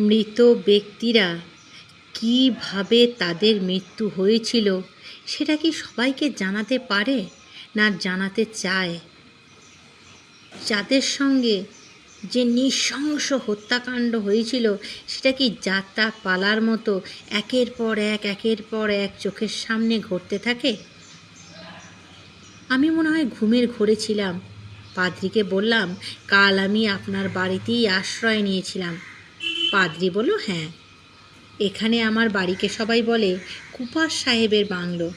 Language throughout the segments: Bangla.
মৃত ব্যক্তিরা কীভাবে তাদের মৃত্যু হয়েছিল, সেটা কি সবাইকে জানাতে পারে না জানাতে চায়? যাদের সঙ্গে যে নৃশংস হত্যাকাণ্ড হয়েছিল, সেটা কি যাত্রা পালার মতো একের পর এক, একের পর এক চোখের সামনে ঘটতে থাকে? আমি মনে হয় ঘুমের ঘোরে ছিলাম। পাদ্রিকে বললাম, কাল আমি আপনার বাড়িতেই আশ্রয় নিয়েছিলাম। পাদ্রি বলল হ্যাঁ। এখানে আমার বাড়িকে সবাই বলে কুপার সাহেবের বাংলো।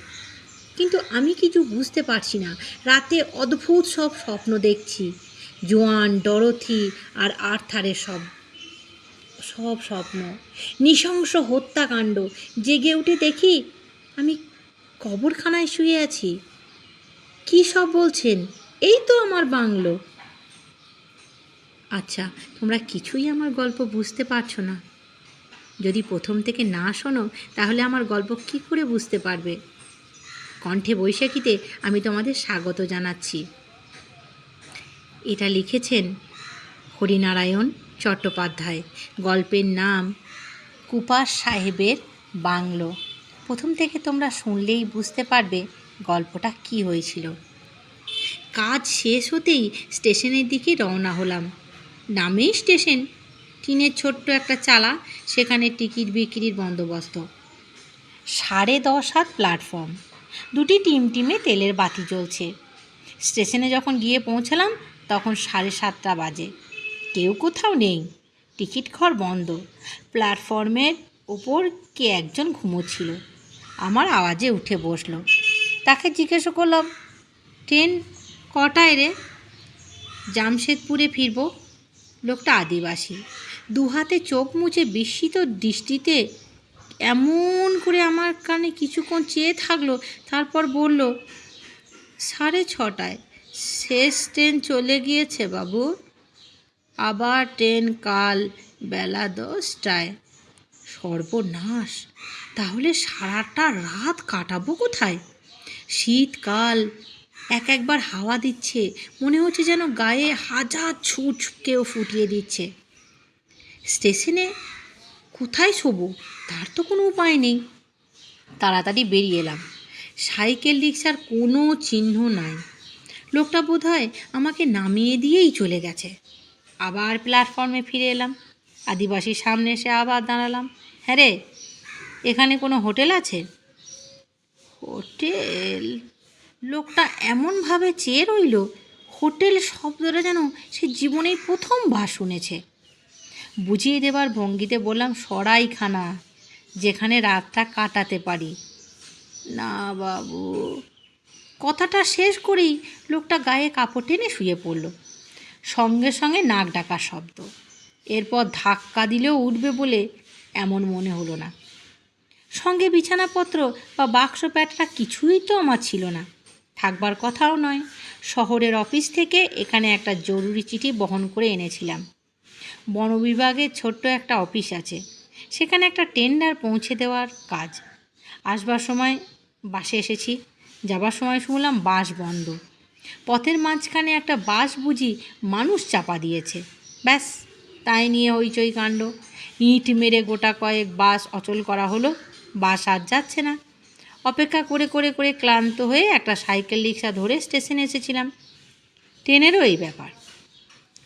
কিন্তু আমি কিছু বুঝতে পারছি না। রাতে অদ্ভুত সব স্বপ্ন দেখছি। জোয়ান, ডরথি আর আর্থারের সব সব স্বপ্ন। নৃশংস হত্যাকাণ্ড। জেগে উঠে দেখি আমি কবরখানায় শুয়ে আছি। কী সব বলছেন? এই তো আমার বাংলো। আচ্ছা তোমরা কিছুই আমার গল্প বুঝতে পারছ না। যদি প্রথম থেকে না শোনো, তাহলে আমার গল্প কি করে বুঝতে পারবে? কণ্ঠে বৈশাখীতে আমি তোমাদের স্বাগত জানাচ্ছি। এটা লিখেছেন হরিনারায়ণ চট্টোপাধ্যায়। গল্পের নাম কুপার সাহেবের বাংলো। প্রথম থেকে তোমরা শুনলেই বুঝতে পারবে গল্পটা কি হয়েছিল। কাজ শেষ হতেই স্টেশনের দিকে রওনা হলাম। নামেই স্টেশন। টিনের ছোট্ট একটা চালা, সেখানে টিকিট বিক্রির বন্দোবস্ত। সাড়ে দশ হাত প্ল্যাটফর্ম। দুটি টিম টিমে তেলের বাতি জ্বলছে। স্টেশনে যখন গিয়ে পৌঁছালাম, তখন সাড়ে সাতটা বাজে। কেউ কোথাও নেই। টিকিট ঘর বন্ধ। প্ল্যাটফর্মের ওপর কে একজন ঘুমোচ্ছিল। আমার আওয়াজে উঠে বসল। তাকে জিজ্ঞেস করলাম, ট্রেন কটায় রে? জামশেদপুরে ফিরব। লোকটা আদিবাসী। দু হাতে চোখ মুছে বিস্মিত দৃষ্টিতে এমন করে আমার কানে কিছুক্ষণ চেয়ে থাকল, তারপর বলল, সাড়ে ছটায় শেষ ট্রেন চলে গিয়েছে বাবু। আবার ট্রেন কাল বেলা দশটায়। সর্বনাশ, তাহলে সারাটা রাত কাটাবো কোথায়? শীতকাল এক একবার হাওয়া দিচ্ছে। মনে হচ্ছে যেন গায়ে হাজার ছুঁচ কেউ ফুটিয়ে দিচ্ছে। স্টেশনে কোথায় শোবো? তার তো কোনো উপায় নেই। তাড়াতাড়ি বেরিয়ে এলাম। সাইকেল রিক্সার কোনো চিহ্ন নাই। লোকটা বোধ হয় আমাকে নামিয়ে দিয়েই চলে গেছে। আবার প্ল্যাটফর্মে ফিরে এলাম। আদিবাসীর সামনে এসে আবার দাঁড়ালাম। হ্যাঁ রে, এখানে কোনো হোটেল আছে? হোটেল? লোকটা এমনভাবে চেয়ে রইল, হোটেল শব্দটা যেন সে জীবনেই প্রথমবার শুনেছে। বুঝিয়ে দেবার ভঙ্গিতে বললাম, সরাইখানা, যেখানে রাতটা কাটাতে পারি। না বাবু। কথাটা শেষ করেই লোকটা গায়ে কাপড় টেনে শুয়ে পড়ল। সঙ্গে সঙ্গে নাক ডাকা শব্দ। এরপর ধাক্কা দিলেও উঠবে বলে এমন মনে হলো না। সঙ্গে বিছানাপত্র বা বাক্স প্যাটরা কিছুই তো আমার ছিল না। থাকবার কথাও নয়। শহরের অফিস থেকে এখানে একটা জরুরি চিঠি বহন করে এনেছিলাম। বন বিভাগের ছোট্ট একটা অফিস আছে। সেখানে একটা টেন্ডার পৌঁছে দেওয়ার কাজ। আসবার সময় বাসে এসেছি। যাবার সময় শুনলাম বাস বন্ধ। পথের মাঝখানে একটা বাস বুঝি মানুষ চাপা দিয়েছে। ব্যাস, তাই নিয়ে হইচই কাণ্ড। ইঁট মেরে গোটা কয়েক বাস অচল করা হলো। বাস আর যাচ্ছে না। অপেক্ষা করে করে করে ক্লান্ত হয়ে একটা সাইকেল রিক্সা ধরে স্টেশনে এসেছিলাম। ট্রেনেরও এই ব্যাপার।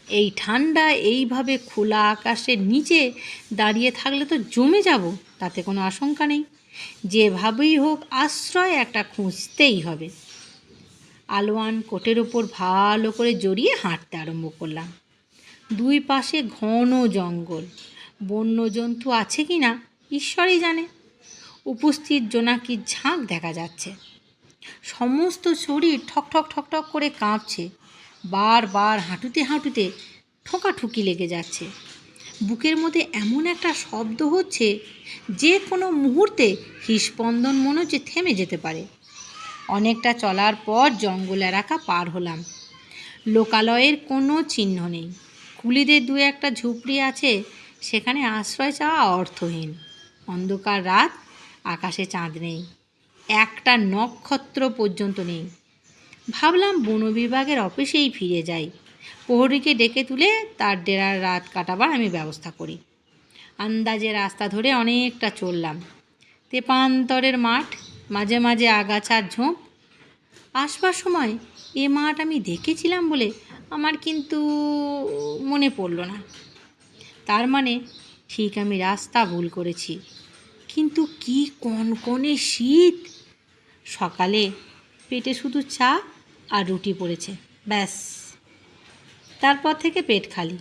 এই ঠান্ডা এইভাবে খোলা আকাশের নিচে দাঁড়িয়ে থাকলে তো জমে যাব, তাতে কোনো আশঙ্কা নেই। যেভাবেই হোক, আশ্রয় একটা খুঁজতেই হবে। আলোয়ান কোটের ওপর ভালো করে জড়িয়ে হাঁটতে আরম্ভ করলাম। দুই পাশে ঘন জঙ্গল। বন্য জন্তু আছে কি না, ঈশ্বরই জানে। উপস্থিত জোনাকির ঝাঁক দেখা যাচ্ছে। সমস্ত শরীর ঠক ঠক ঠক ঠক করে কাঁপছে। বারবার হাঁটুতে হাঁটুতে ঠোকাঠুকি লেগে যাচ্ছে। বুকের মধ্যে এমন একটা শব্দ হচ্ছে যে কোনো মুহূর্তে হৃস্পন্দন মনে হচ্ছে থেমে যেতে পারে। অনেকটা চলার পর জঙ্গল এলাকা পার হলাম। লোকালয়ের কোনো চিহ্ন নেই। কুলিদের দু একটা ঝুপড়ি আছে, সেখানে আশ্রয় চাওয়া অর্থহীন। অন্ধকার রাত আকাশে চাঁদ নেই, একটা নক্ষত্র পর্যন্ত নেই। ভাবলাম বন বিভাগের অফিসেই ফিরে যাই। প্রহরীকে ডেকে তুলে তার ডেরার রাত কাটাবার আমি ব্যবস্থা করি। আন্দাজে রাস্তা ধরে অনেকটা চললাম। তেপান্তরের মাঠ, মাঝে মাঝে আগাছার ঝোঁপ। আসবার সময় এ মাঠ আমি দেখেছিলাম বলে আমার কিন্তু মনে পড়ল না। তার মানে ঠিক আমি রাস্তা ভুল করেছি। কিন্তু কি কনকনে শীত? সকালে পেটে শুধু চা আর রুটি পড়েছে, ব্যাস। তারপর থেকে পেট খালি।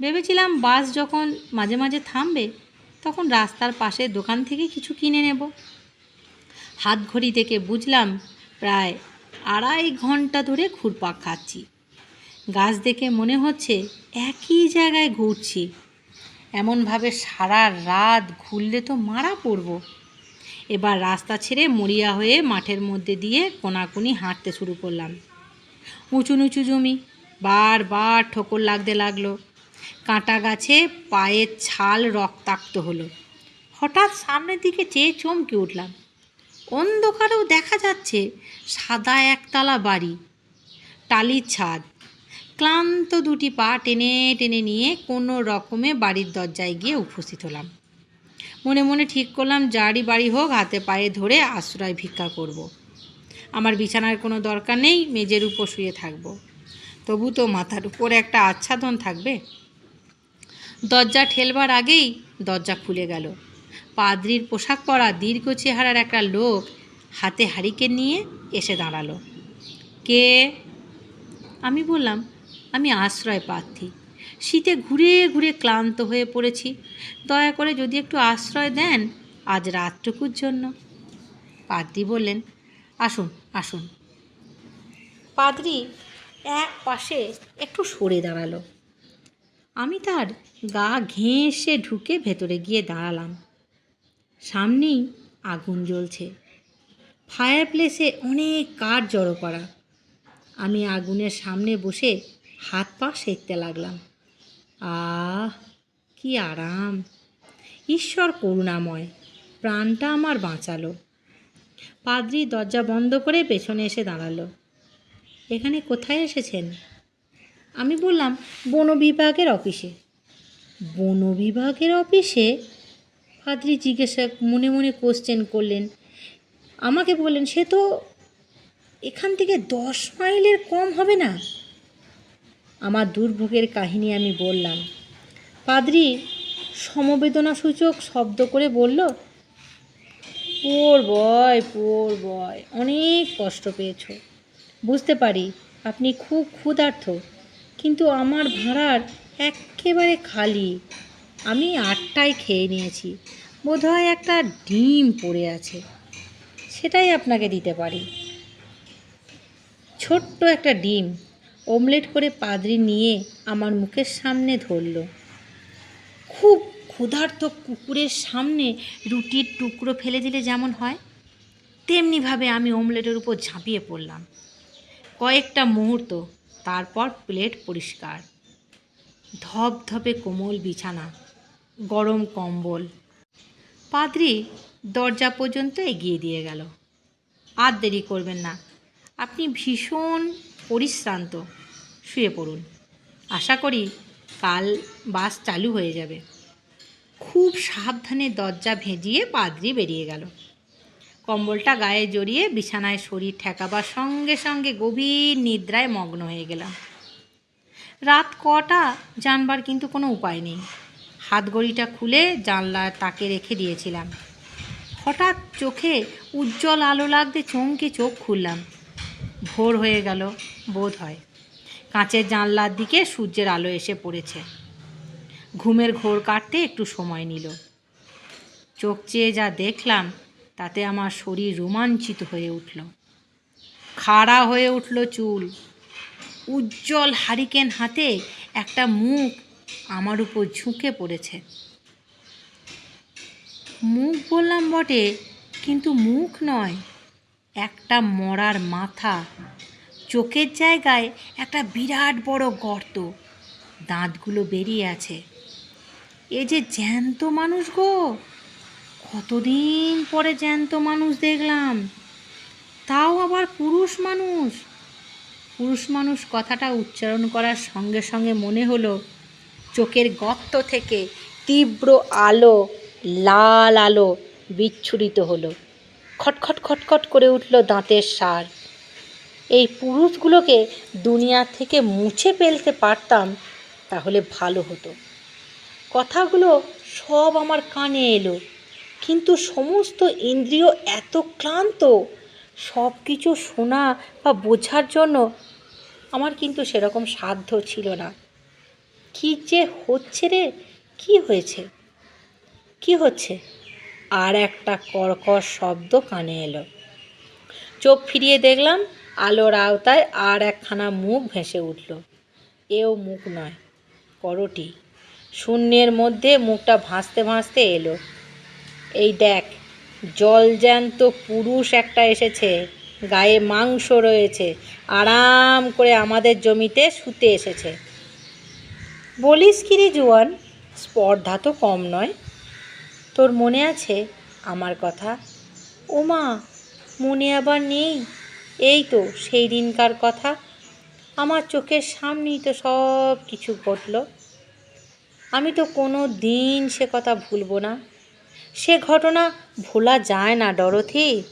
ভেবেছিলাম বাস যখন মাঝে মাঝে থামবে, তখন রাস্তার পাশে দোকান থেকে কিছু কিনে নেব। হাত ঘড়ি থেকে বুঝলাম প্রায় আড়াই ঘণ্টা ধরে ঘুরপাক খাচ্ছি। গাছ দেখে মনে হচ্ছে একই জায়গায় ঘুরছি। এমনভাবে সারা রাত ঘুরলে তো মারা পড়ব। এবার রাস্তা ছেড়ে মরিয়া হয়ে মাঠের মধ্যে দিয়ে কোনাকুনি হাঁটতে শুরু করলাম। উঁচু নিচু জমি, বারবার ঠোকর লাগতে লাগল। কাঁটা গাছে পায়ের ছাল রক্তাক্ত হলো। হঠাৎ সামনের দিকে চেয়ে চমকে উঠলাম। অন্ধকারেও দেখা যাচ্ছে সাদা একতলা বাড়ি, টালির ছাদ ক্লান্ত দুটি পা টেনে টেনে নিয়ে কোনো রকমে বাড়ির দরজায় গিয়ে উপস্থিত হলাম। মনে মনে ঠিক করলাম, যারই বাড়ি হোক, হাতে পায়ে ধরে আশ্রয় ভিক্ষা করব। আমার বিছানার কোনো দরকার নেই মেজের উপর শুয়ে থাকব। তবু তো মাথার উপর একটা আচ্ছাদন থাকবে। দরজা ঠেলবার আগেই দরজা খুলে গেল। পাদ্রির পোশাক পরা দীর্ঘ চেহারার একটা লোক হাতে হারিকেন নিয়ে এসে দাঁড়াল। কে? আমি বললাম আমি আশ্রয় প্রার্থী। শীতে ঘুরে ঘুরে ক্লান্ত হয়ে পড়েছি। দয়া করে যদি একটু আশ্রয় দেন আজ রাতটুকুর জন্য। পাদ্রি বললেন, আসুন আসুন। পাদ্রি এক পাশে একটু সরে দাঁড়াল। আমি তার গা ঘেঁষে ঢুকে ভেতরে গিয়ে দাঁড়ালাম। সামনেই আগুন জ্বলছে। ফায়ার প্লেসে অনেক কাঠ জড়ো করা। আমি আগুনের সামনে বসে হাত পা সেঁকতে লাগলাম। আহ, কি আরাম। ঈশ্বর করুণাময়, প্রাণটা আমার বাঁচালো। পাদ্রি দরজা বন্ধ করে পেছনে এসে দাঁড়াল। এখানে কোথায় এসেছেন? আমি বললাম, বন বিভাগের অফিসে। বন বিভাগের অফিসে? পাদ্রি জিজ্ঞাসা, মনে মনে কোশ্চেন করলেন। আমাকে বললেন, সে তো এখান থেকে দশ মাইলের কম হবে না? আমার দুর্ভোগের কাহিনী আমি বললাম। পাদ্রি সমবেদনাসূচক শব্দ করে বলল, পোর বয় পোর বয়, অনেক কষ্ট পেয়েছ। বুঝতে পারি আপনি খুব ক্ষুধার্থ কিন্তু আমার ভাড়ার একেবারে খালি। আমি আটটায় খেয়ে নিয়েছি, বোধহয় একটা ডিম পড়ে আছে, সেটাই আপনাকে দিতে পারি। ছোট্ট একটা ডিম অমলেট করে পাদ্রি নিয়ে আমার মুখের সামনে ধরল। খুব ক্ষুধার্ত কুকুরের সামনে রুটির টুকরো ফেলে দিলে যেমন হয়, তেমনিভাবে আমি অমলেটের উপর ঝাঁপিয়ে পড়লাম। কয়েকটা মুহূর্ত, তারপর প্লেট পরিষ্কার। ধপধপে কোমল বিছানা, গরম কম্বল। পাদ্রি দরজা পর্যন্ত এগিয়ে দিয়ে গেল। আর দেরি করবেন না, আপনি ভীষণ পরিশ্রান্ত, শুয়ে পড়ুন। আশা করি কাল বাস চালু হয়ে যাবে। খুব সাবধানে দরজা ভেজিয়ে পাদ্রি বেরিয়ে গেল। কম্বলটা গায়ে জড়িয়ে বিছানায় শরীর ঠেকাবার সঙ্গে সঙ্গে গভীর নিদ্রায় মগ্ন হয়ে গেলাম। রাত কটা জানবার কিন্তু কোনো উপায় নেই। হাতঘড়িটা খুলে জানলার তাকে রেখে দিয়েছিলাম। হঠাৎ চোখে উজ্জ্বল আলো লাগতে চমকে চোখ খুললাম। ভোর হয়ে গেল, বোধ হয়। কাঁচের জানলার দিকে সূর্যের আলো এসে পড়েছে। ঘুমের ঘোর কাটতে একটু সময় নিল। চোখ চেয়ে যা দেখলাম, তাতে আমার শরীর রোমাঞ্চিত হয়ে উঠল। খাড়া হয়ে উঠল চুল। উজ্জ্বল হারিকেন হাতে একটা মুখ আমার উপর ঝুঁকে পড়েছে। মুখ বললাম বটে, কিন্তু মুখ নয়। একটা মরার মাথা, চোখের জায়গায় একটা বিরাট বড় গর্ত, দাঁতগুলো বেরিয়ে আছে। এ যে জ্যান্ত মানুষ গো! কতদিন পরে জ্যান্ত মানুষ দেখলাম। তাও আবার পুরুষ মানুষ। পুরুষ মানুষ কথাটা উচ্চারণ করার সঙ্গে সঙ্গে মনে হলো, চোখের গর্ত থেকে তীব্র আলো, লাল আলো বিচ্ছুরিত হলো। খটখট খটখট করে উঠল দাঁতের সার। এই পুরুষগুলোকে দুনিয়া থেকে মুছে ফেলতে পারতাম তাহলে ভালো হতো। কথাগুলো সব আমার কানে এলো, কিন্তু সমস্ত ইন্দ্রিয় এত ক্লান্ত সব কিছু শোনা বা বোঝার জন্য আমার কিন্তু সেরকম সাধ্য ছিল না। কি যে হচ্ছে রে? কি হয়েছে? কি হচ্ছে? আর একটা কর্কশ শব্দ কানে এলো। চোখ ফিরিয়ে দেখলাম আলোর আওতায় আর একখানা মুখ ভেসে উঠল। এও মুখ নয়, করটি। শূন্যের মধ্যে মুখটা ভাসতে ভাসতে এলো। এই দেখ জলজ্যান্ত পুরুষ একটা এসেছে, গায়ে মাংস রয়েছে, আরাম করে আমাদের জমিতে শুতে এসেছে। বলিস কি রে জোয়ান, স্পর্ধা তো কম নয়। তোর মনে আছে আমার কথা? ওমা, মনে আবার নেই। এই তো সেই দিনকার কথা। আমার চোখের সামনেই তো সব কিছু ঘটল। আমি তো কোনো দিন সে কথা ভুলবো না। সে ঘটনা ভোলা যায় না ডরথি।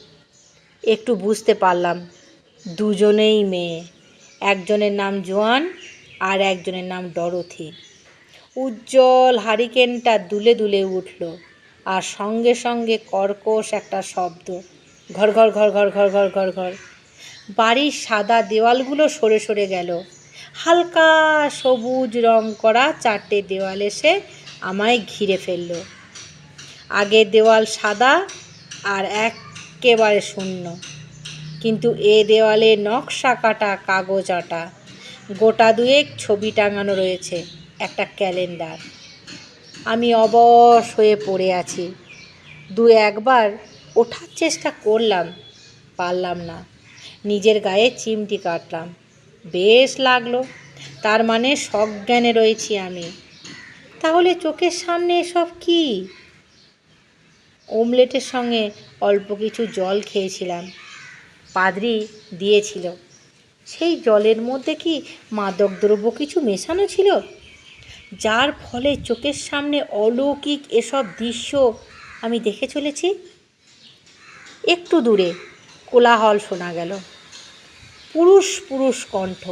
একটু বুঝতে পারলাম। দুজনেই মেয়ে। একজনের নাম জোয়ান আর একজনের নাম ডরথি। উজ্জ্বল হারিকেনটা দুলে দুলে উঠল। আর সঙ্গে সঙ্গে কর্কশ একটা শব্দ। ঘর ঘর ঘর ঘর ঘর ঘর ঘর ঘর। বাড়ির সাদা দেওয়ালগুলো সরে সরে গেল। হালকা সবুজ রং করা চারটে দেওয়াল এসে আমায় ঘিরে ফেলল। আগের দেওয়াল সাদা আর একেবারে শূন্য। কিন্তু এ দেওয়ালে নকশা কাটা কাগজ আটা। গোটা দুয়েক ছবি টাঙানো রয়েছে, একটা ক্যালেন্ডার। আমি অবশ হয়ে পড়ে আছি। দু একবার ওঠার চেষ্টা করলাম, পারলাম না। নিজের গায়ে চিমটি কাটলাম। বেশ লাগল, তার মানে সজ্ঞানে রয়েছি আমি। তাহলে চোখের সামনে এসব কি? ওমলেটের সঙ্গে অল্প কিছু জল খেয়েছিলাম। পাদরি দিয়েছিল। সেই জলের মধ্যে কি মাদক দ্রব্য কিছু মেশানো ছিল? যার ফলে চোখের সামনে অলৌকিক এসব দৃশ্য আমি দেখে চলেছি। একটু দূরে কোলাহল শোনা গেল। পুরুষ পুরুষ কণ্ঠ।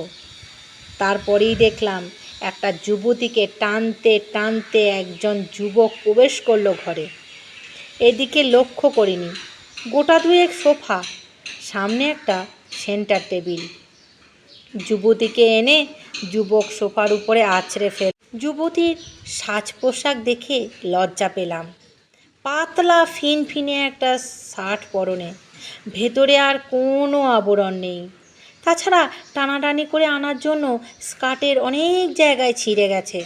তারপরেই দেখলাম একটা যুবতীকে টানতে টানতে একজন যুবক প্রবেশ করল ঘরে। এদিকে লক্ষ্য করিনি। গোটা দুয়েক সোফা, সামনে একটা সেন্টার টেবিল। যুবতীকে এনে যুবক সোফার উপরে আছড়ে ফেল যুবতীর সাজ পোশাক দেখে লজ্জা পেলাম। পাতলা ফিনফিনে একটা শার্ট পরনে। ভেতরে আর কোনো আবরণ নেই। তাছাড়া টানাটানি করে আনার জন্য স্কার্টের অনেক জায়গায় ছিঁড়ে গেছে।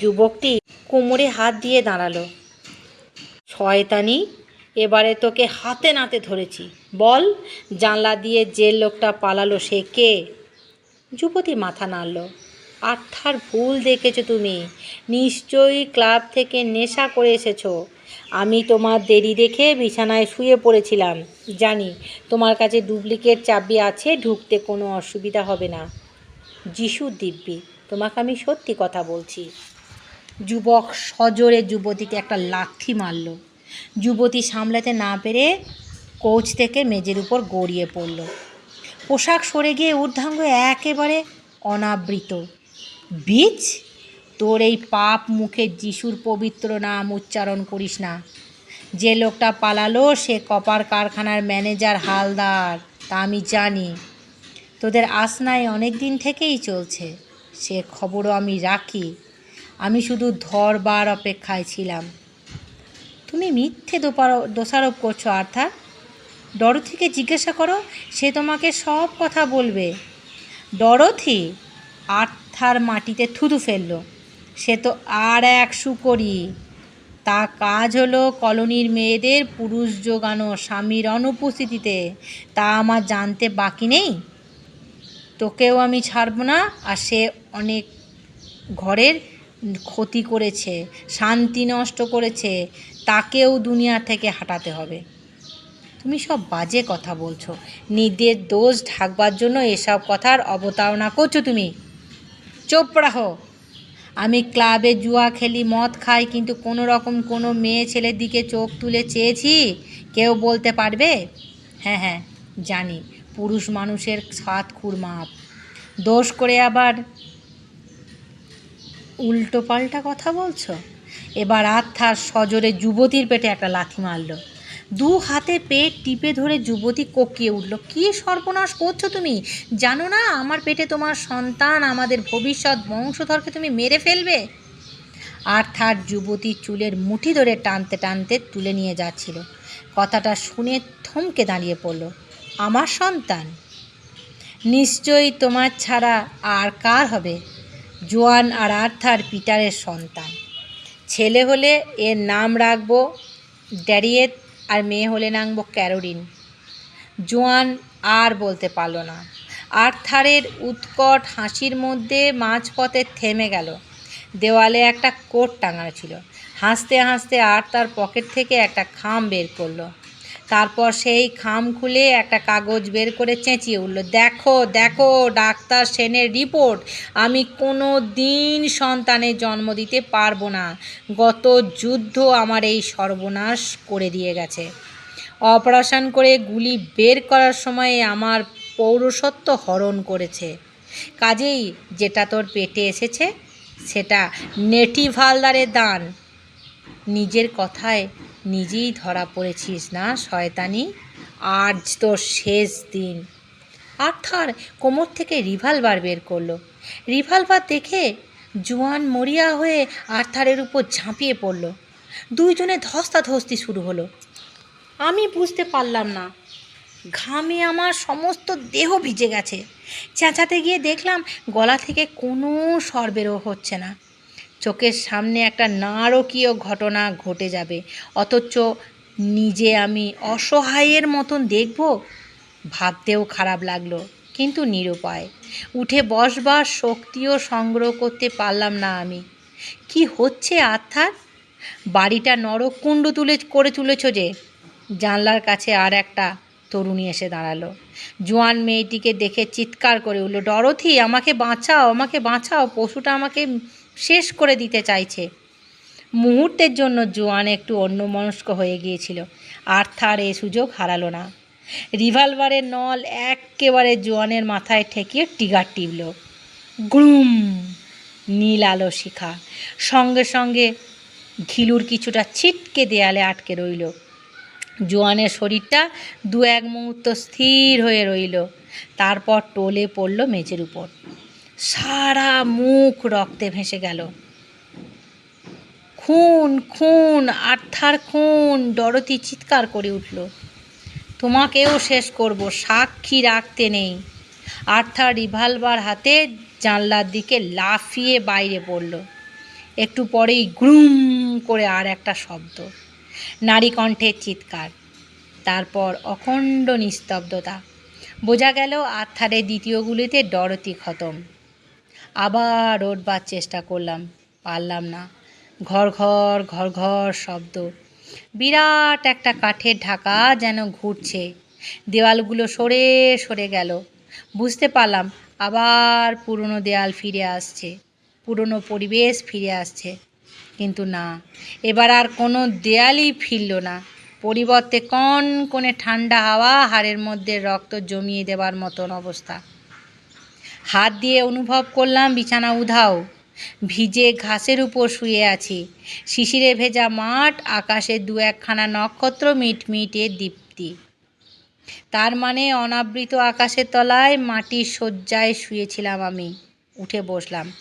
যুবকটি কোমরে হাত দিয়ে দাঁড়াল। শয়তানি, এবারে তোকে হাতে নাতে ধরেছি। বল, জানলা দিয়ে যে লোকটা পালালো সে কে? যুবতী মাথা নাড়ল। আর্থার ভুল দেখেছ তুমি। নিশ্চয়ই ক্লাব থেকে নেশা করে এসেছ। আমি তোমার দেরি দেখে বিছানায় শুয়ে পড়েছিলাম। জানি, তোমার কাছে ডুপ্লিকেট চাবি আছে, ঢুকতে কোনো অসুবিধা হবে না। যিশু দিব্যি, তোমাকে আমি সত্যি কথা বলছি। যুবক সজোরে যুবতীকে একটা লাথি মারল। যুবতী সামলাতে না পেরে কোচ থেকে মেজের উপর গড়িয়ে পড়ল। পোশাক সরে গিয়ে ঊর্ধ্বাঙ্গ একেবারে অনাবৃত। বীজ? তোর এই পাপ মুখে যিশুর পবিত্র নাম উচ্চারণ করিস না। যে লোকটা পালালো, সে কপার কারখানার ম্যানেজার, হালদার, তা আমি জানি। তোদের আসনায় অনেক দিন থেকেই চলছে। সে খবরও আমি রাখি। আমি শুধু ধরবার অপেক্ষায় ছিলাম। তুমি মিথ্যে দোপারো- দোষারোপ করছ, আর্থার। ডরথিকে জিজ্ঞাসা করো, সে তোমাকে সব কথা বলবে। ডরথি? আর্থার মাটিতে থুতু ফেলল। সে তো আর এক সুকরি। তা কাজ হলো কলোনির মেয়েদের পুরুষ জোগানো স্বামীর অনুপস্থিতিতে। তা আমার জানতে বাকি নেই। তোকেও আমি ছাড়বো না, আর সে অনেক ঘরের ক্ষতি করেছে, শান্তি নষ্ট করেছে। তাকেও দুনিয়া থেকে হাঁটাতে হবে। তুমি সব বাজে কথা বলছো। নিজের দোষ ঢাকবার জন্য এসব কথার অবতারণা করছ তুমি। চোপ রাহো। আমি ক্লাবে জুয়া খেলি, মদ খাই, কিন্তু কোনো রকম কোনো মেয়ে ছেলের দিকে চোখ তুলে চেয়েছি? কেউ বলতে পারবে? হ্যাঁ হ্যাঁ জানি, পুরুষ মানুষের সাত খুর মাপ। দোষ করে আবার উল্টো পাল্টা কথা বলছো? এবার আর্থার সজোরে যুবতীর পেটে একটা লাথি মারলো। দু হাতে পেট টিপে ধরে যুবতী কোকিয়ে উঠল, কী সর্বনাশ করছ তুমি? জানো না, আমার পেটে তোমার সন্তান, আমাদের ভবিষ্যৎ বংশধরকে তুমি মেরে ফেলবে? আর থার যুবতী চুলের মুঠি ধরে টানতে টানতে তুলে নিয়ে যাচ্ছিল। কথাটা শুনে থমকে দাঁড়িয়ে পড়ল, আমার সন্তান? নিশ্চয়ই তোমার ছাড়া আর কার হবে? জোয়ান আর আর্থার পিটারের সন্তান। ছেলে হলে এর নাম রাখব ড্যারিয়েত আর মেয়ে হলে নাংব ক্যারোরিন জোয়ান আর বলতে পারল না। আর্থারের উৎকট হাসির মধ্যে মাঝপথে থেমে গেল। দেওয়ালে একটা কোট টাঙানো ছিল। হাসতে হাসতে আর তার পকেট থেকে একটা খাম বের করল। তারপর সেই খাম খুলে একটা কাগজ বের করে চেঁচিয়ে উঠল, দেখো দেখো, ডাক্তার সেনের রিপোর্ট, আমি কোনো দিন সন্তানের জন্ম দিতে পারব না। গত যুদ্ধ আমার এই সর্বনাশ করে দিয়ে গেছে। অপারেশন করে গুলি বের করার সময় আমার পৌরসত্ব হরণ করেছে। কাজেই যেটা তোর পেটে এসেছে, সেটা নেটিভ হালদারের দান। নিজের কথায় নিজেই ধরা পড়েছিস না, শয়তানি? আজ তোর শেষ দিন। আর্থার কোমর থেকে রিভলভার বের করল। রিভলভার দেখে জোয়ান মরিয়া হয়ে আর্থারের উপর ঝাঁপিয়ে পড়ল। দুইজনে ধস্তাধস্তি শুরু হলো। আমি বুঝতে পারলাম না। ঘামে আমার সমস্ত দেহ ভিজে গেছে। চেঁচাতে গিয়ে দেখলাম গলা থেকে কোনো স্বর বেরো হচ্ছে না। চোখের সামনে একটা নারকীয় ঘটনা ঘটে যাবে। অথচ নিজে আমি অসহায়ের মতন দেখব, ভাবতেও খারাপ লাগল, কিন্তু নিরুপায়। উঠে বসবার শক্তিও সংগ্রহ করতে পারলাম না আমি। কি হচ্ছে আর্থার? বাড়িটা নরকুণ্ড তুলে, করে তুলেছ যে? জানলার কাছে আর একটা তরুণী এসে দাঁড়াল। জোয়ান মেয়েটিকে দেখে চিৎকার করে উঠল, ডরথি, আমাকে বাঁচাও আমাকে বাঁচাও, পশুটা আমাকে শেষ করে দিতে চাইছে। মুহূর্তের জন্য জোয়ান একটু অন্যমনস্ক হয়ে গিয়েছিল। আর আর্থার এ সুযোগ হারালো না। রিভলভারের নল একেবারে জোয়ানের মাথায় ঠেকিয়ে টিগার টিপল। গ্রুম! নীল আলো শিখা। সঙ্গে সঙ্গে ঘিলুর কিছুটা ছিটকে দেয়ালে আটকে রইল। জোয়ানের শরীরটা দু এক মুহূর্ত স্থির হয়ে রইল। তারপর টোলে পড়ল মেঝের উপর। সারা মুখ রক্তে ভেসে গেল। খুন খুন, আর্থার খুন, ডরতি চিৎকার করে উঠল। তোমাকেও শেষ করব, সাক্ষী রাখতে নেই। আর্থার রিভলভার হাতে জানলার দিকে লাফিয়ে বাইরে পড়ল। একটু পরেই গ্রুম করে আর একটা শব্দ। নারী কণ্ঠের চিৎকার। তারপর অখণ্ড নিস্তব্ধতা। বোঝা গেল আর্থারের দ্বিতীয় গুলিতে ডরতি খতম। আবার ওঠবার চেষ্টা করলাম, পারলাম না। ঘর ঘর ঘর ঘর শব্দ। বিরাট একটা কাঠের ঢাকা যেন ঘুরছে। দেওয়ালগুলো সরে সরে গেল। বুঝতে পারলাম আবার পুরনো দেয়াল ফিরে আসছে, পুরনো পরিবেশ ফিরে আসছে। কিন্তু না, এবার আর কোনো দেয়ালই ফিরল না। পরিবর্তে কন কোণে ঠান্ডা হাওয়া, হাড়ের মধ্যে রক্ত জমিয়ে দেবার মতন অবস্থা। হাত দিয়ে অনুভব করলাম, বিছানা উধাও। ভিজে ঘাসের উপর শুয়ে আছি। শিশিরে ভেজা মাঠ, আকাশে দু একখানা নক্ষত্র মিটমিটে দীপ্তি। তার মানে অনাবৃত আকাশের তলায় মাটির শয্যায় শুয়েছিলাম আমি। উঠে বসলাম।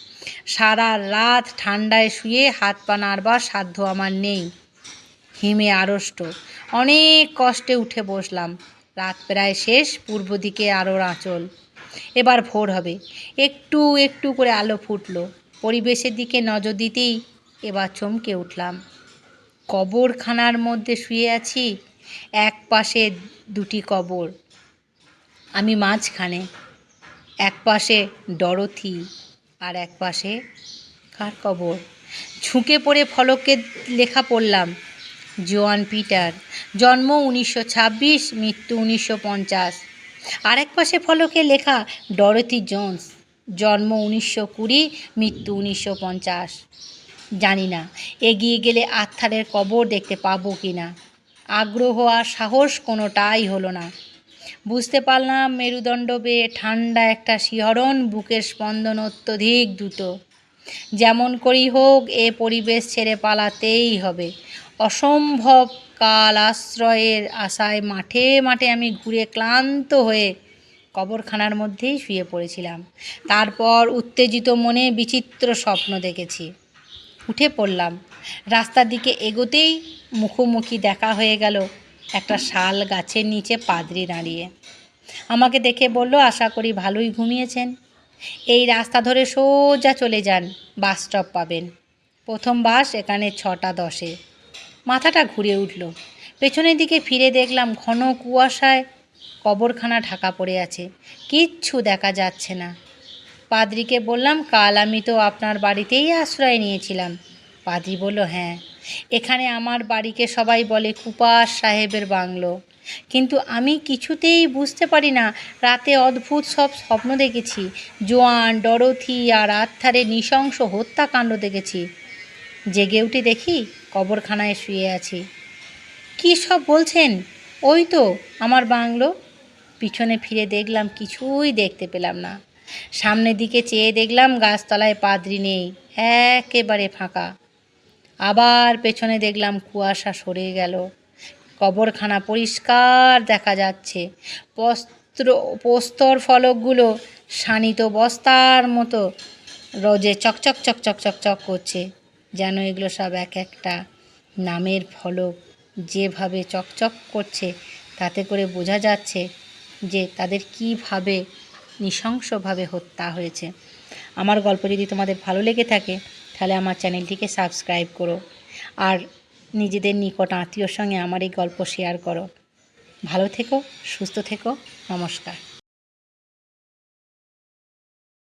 সারা রাত ঠান্ডায় শুয়ে হাত পা নাড়বার সাধ্য আমার নেই। হিমে আড়ষ্ট। অনেক কষ্টে উঠে বসলাম। রাত প্রায় শেষ, পূর্ব দিকে আরও আঁচল। এবার ভোর হবে। একটু একটু করে আলো ফুটলো। পরিবেশের দিকে নজর দিতেই এবার চমকে উঠলাম। কবরখানার মধ্যে শুয়ে আছি, এক পাশে দুটি কবর। আমি মাঝখানে, এক পাশে ডরথি আর এক পাশে কার কবর? ঝুঁকে পড়ে ফলকে লেখা পড়লাম, জোয়ান পিটার। জন্ম উনিশশো ছাব্বিশ, মৃত্যু উনিশশো পঞ্চাশ। আরেক পাশে ফলকে লেখা ডরথি জোন্স, জন্ম উনিশশো কুড়ি, মৃত্যু উনিশশো পঞ্চাশ। জানি না, এগিয়ে গেলে আত্মারের কবর দেখতে পাবো কি না আগ্রহ আর সাহস কোনোটাই হলো না। বুঝতে পারলাম মেরুদণ্ড বেয়ে ঠান্ডা একটা শিহরণ, বুকের স্পন্দন অত্যধিক দ্রুত। যেমন করেই হোক, এ পরিবেশ ছেড়ে পালাতেই হবে। অসম্ভব কাল আশ্রয়ের আশায় মাঠে মাঠে আমি ঘুরে ক্লান্ত হয়ে কবরখানার মধ্যেই শুয়ে পড়েছিলাম। তারপর উত্তেজিত মনে বিচিত্র স্বপ্ন দেখেছি। উঠে পড়লাম। রাস্তার দিকে এগোতেই মুখোমুখি দেখা হয়ে গেল একটা শাল গাছের নিচে পাদরি দাঁড়িয়ে। আমাকে দেখে বলল, আশা করি ভালোই ঘুমিয়েছেন। এই রাস্তা ধরে সোজা চলে যান, বাস স্টপ পাবেন। প্রথম বাস এখানে ছটা দশে। মাথাটা ঘুরে উঠল। পেছনের দিকে ফিরে দেখলাম ঘন কুয়াশায় কবরখানা ঢাকা পড়ে আছে। কিচ্ছু দেখা যাচ্ছে না। পাদ্রিকে বললাম, কাল আমি তো আপনার বাড়িতেই আশ্রয় নিয়েছিলাম। পাদ্রি বলল হ্যাঁ এখানে আমার বাড়িকে সবাই বলে কুপার সাহেবের বাংলো। কিন্তু আমি কিছুতেই বুঝতে পারি না, রাতে অদ্ভুত সব স্বপ্ন দেখেছি। জোয়ান, ডরথি আর আত্মারে নৃশংস হত্যাকাণ্ড দেখেছি। জেগে উঠে দেখি কবরখানায় শুয়ে আছি। কী সব বলছেন? ওই তো আমার বাংলো। পিছনে ফিরে দেখলাম কিছুই দেখতে পেলাম না। সামনের দিকে চেয়ে দেখলাম গাছতলায় পাদ্রি নেই, একেবারে ফাঁকা। আবার পেছনে দেখলাম কুয়াশা সরে গেল। কবরখানা পরিষ্কার দেখা যাচ্ছে। বস্ত্র পোস্তর ফলকগুলো শানিত বস্তার মতো রোজে চকচক চকচক চকচক করছে। যেন এগুলো সব এক একটা নামের ফলক যেভাবে চকচক করছে, তাতে করে বোঝা যাচ্ছে যে তাদের কীভাবে নৃশংসভাবে হত্যা হয়েছে। আমার গল্প যদি তোমাদের ভালো লেগে থাকে, তাহলে আমার চ্যানেলটিকে সাবস্ক্রাইব করো আর নিজেদের নিকট আত্মীয়র সঙ্গে আমার এই গল্প শেয়ার করো। ভালো থেকো, সুস্থ থেকো, নমস্কার।